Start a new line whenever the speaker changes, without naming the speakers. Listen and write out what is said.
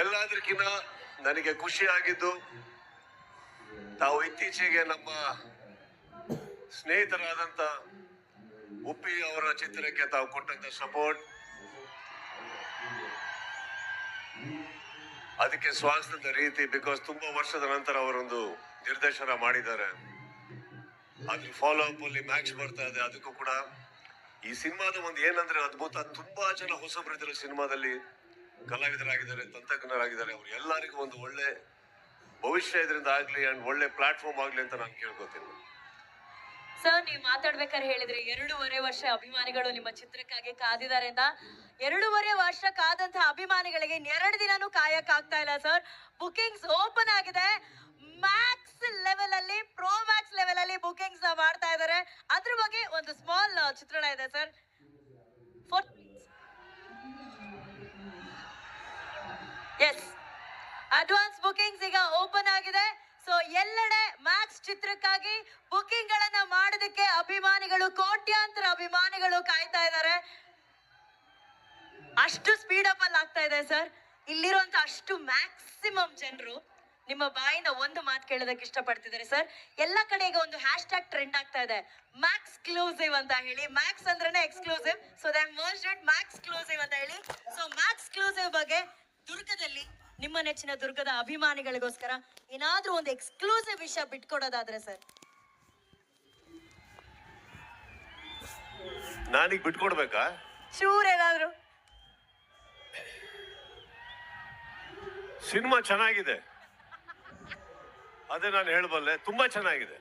ಎಲ್ಲದಕ್ಕಿಂತ ನನಗೆ ಖುಷಿ ಆಗಿದ್ದು, ತಾವು ಇತ್ತೀಚೆಗೆ ನಮ್ಮ ಸ್ನೇಹಿತರಾದಂತ ಉಪ್ಪಿ ಅವರ ಚಿತ್ರಕ್ಕೆ ತಾವು ಕೊಟ್ಟಂತ ಸಪೋರ್ಟ್ ಅದಕ್ಕೆ ಸ್ವಾಗತದ ರೀತಿ ಬಿಕಾಸ್ ತುಂಬಾ ವರ್ಷದ ನಂತರ ಅವರೊಂದು ನಿರ್ದೇಶನ ಮಾಡಿದ್ದಾರೆ. ಅದ್ರ ಫಾಲೋ ಅಪ್ ಅಲ್ಲಿ ಮ್ಯಾಚ್ ಬರ್ತಾ ಇದೆ, ಅದಕ್ಕೂ ಕೂಡ ಈ ಸಿನಿಮಾದ ಒಂದು ಏನಂದ್ರೆ ಅದ್ಭುತ, ತುಂಬಾ ಜನ ಹೊಸಬರಿದ್ರು ಸಿನಿಮಾದಲ್ಲಿ. ಕಲಾವಿದರಾಗಿದ್ದಾರೆ, ತಂತ್ರಜ್ಞರಾಗಿದ್ದಾರೆ, ಅವರು ಎಲ್ಲರಿಗೂ ಒಂದು ಒಳ್ಳೆ ಭವಿಷ್ಯ ಇದರಿಂದ ಆಗಲಿ ಅಂಡ್ ಒಳ್ಳೆ ಪ್ಲಾಟ್ಫಾರ್ಮ್ ಆಗಲಿ ಅಂತ ನಾನು ಕೇಳ್ಕೊತೀನಿ.
ಸರ್ ನೀವು ಮಾತಾಡ್ಬೇಕಾದ್ರೆ ಹೇಳಿದ್ರೆ ಎರಡೂವರೆ ವರ್ಷ ಅಭಿಮಾನಿಗಳು ನಿಮ್ಮ ಚಿತ್ರಕ್ಕಾಗಿ ಕಾದಿದ್ದಾರೆ ಅಂತ. ಎರಡೂವರೆ ವರ್ಷ ಕಾದಂತ ಅಭಿಮಾನಿಗಳಿಗೆ ಎರಡು ದಿನ ಕಾಯಕ್ ಆಗ್ತಾ ಇಲ್ಲ ಸರ್ ಬುಕಿಂಗ್ಸ್ ಓಪನ್ ಆಗಿದೆ. ಮ್ಯಾಕ್ಸ್ ಲೆವೆಲ್ ಅಲ್ಲಿ ಪ್ರೋ ಮ್ಯಾಕ್ಸ್ ಲೆವೆಲ್ ಅಲ್ಲಿ ಬುಕಿಂಗ್ಸ್ ಮಾಡ್ತಾ ಇದ್ದಾರೆ. ಅದ್ರ ಬಗ್ಗೆ ಒಂದು ಸ್ಮಾಲ್ ಚಿತ್ರಣ ಇದೆ sir four S advance bookings ಈಗ ಓಪನ್ ಆಗಿದೆ. ಸೊ ಎಲ್ಲೆಡೆ ಮ್ಯಾಕ್ಸ್ ಚಿತ್ರಕ್ಕಾಗಿ ಬುಕಿಂಗ್ ಗಳನ್ನ ಮಾಡೋದಕ್ಕೆ ಅಭಿಮಾನಿಗಳು, ಕೋಟ್ಯಾಂತರ ಅಭಿಮಾನಿಗಳು ಕಾಯ್ತಾ ಇದ್ದಾರೆ. ಅಷ್ಟು ಸ್ಪೀಡ್ ಅಪ್ ಅಲ್ಲಿ ಆಗ್ತಾ ಇದೆ ಸರ್ ಇಲ್ಲಿರುವಂತ ಅಷ್ಟು ಮ್ಯಾಕ್ಸಿಮಮ್ ಜನರು ನಿಮ್ಮ ಬಾಯಿಂದ ಒಂದು ಮಾತು ಕೇಳೋದಕ್ಕೆ ಇಷ್ಟಪಡ್ತಿದ್ದಾರೆ ಸರ್ ಎಲ್ಲ ಕಡೆ ಈಗ ಒಂದು ಹ್ಯಾಶ್ ಟ್ಯಾಗ್ ಟ್ರೆಂಡ್ ಆಗ್ತಾ ಇದೆ. ಮ್ಯಾಕ್ಸ್ ಕ್ಲೂಸಿವ್ ಅಂತ ಹೇಳಿ. ಮ್ಯಾಕ್ಸ್ ಅಂದ್ರೆ ಎಕ್ಸ್ಕ್ಲೂಸಿವ್ ಸೊ ಮ್ಯಾಕ್ಸ್ ಕ್ಲೂಸಿವ್ ಅಂತ ಹೇಳಿ. ಸೊ ಮ್ಯಾಕ್ಸ್ ಕ್ಲೂಸಿವ್ ಬಗ್ಗೆ ದುರ್ಗದಲ್ಲಿ ನಿಮ್ಮ ನೆಚ್ಚಿನ ದುರ್ಗದ ಅಭಿಮಾನಿಗಳಿಗೋಸ್ಕರ ಏನಾದ್ರೂ ಒಂದು ಎಕ್ಸ್ಕ್ಲೂಸಿವ್ ವಿಷಯ ಬಿಟ್ಕೊಡೋದಾದ್ರೆ ಸರ್?
ನಾನೀಗ ಬಿಟ್ಕೊಡ್ಬೇಕಾ?
ಚೂರ್ ಏನಾದ್ರು
ಸಿನಿಮಾ ಚೆನ್ನಾಗಿದೆ. ಅದೇ ನಾನು ಹೇಳಬಲ್ಲೆ ತುಂಬಾ ಚೆನ್ನಾಗಿದೆ.